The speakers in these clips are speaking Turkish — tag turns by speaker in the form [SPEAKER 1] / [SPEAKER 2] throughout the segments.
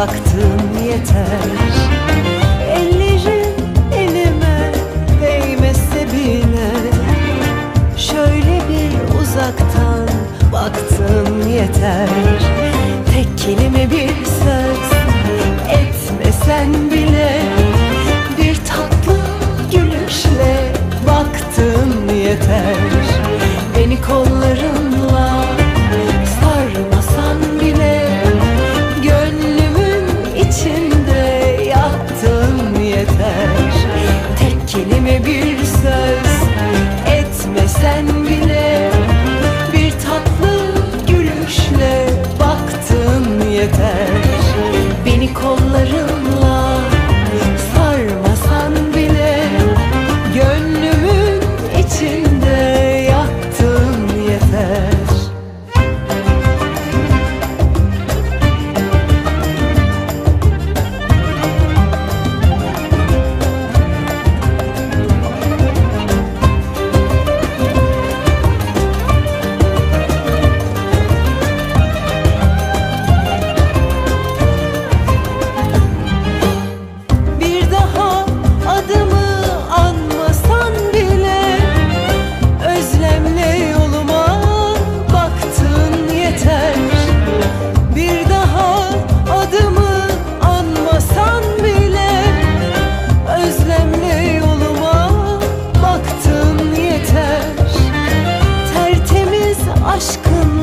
[SPEAKER 1] baktım yeter. Ellerin elime değmese bile Şöyle bir uzaktan baktım yeter. Tek kelime bir söz etmesen Beni kollarınla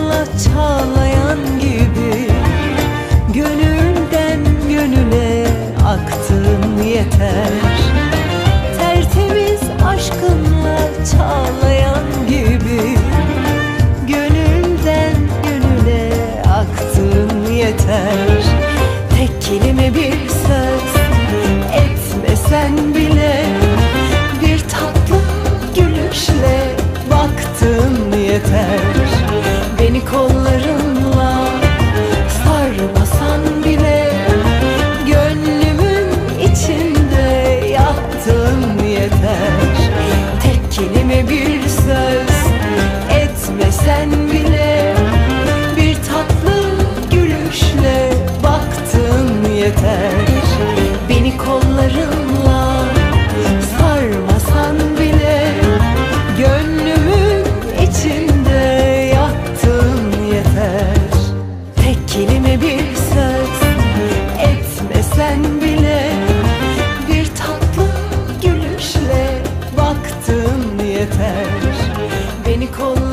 [SPEAKER 1] Davullarla gibi Gönülden gönüle aktın yeter. Tertemiz aşkınla çalayan Etme bir söz Etmesen komik.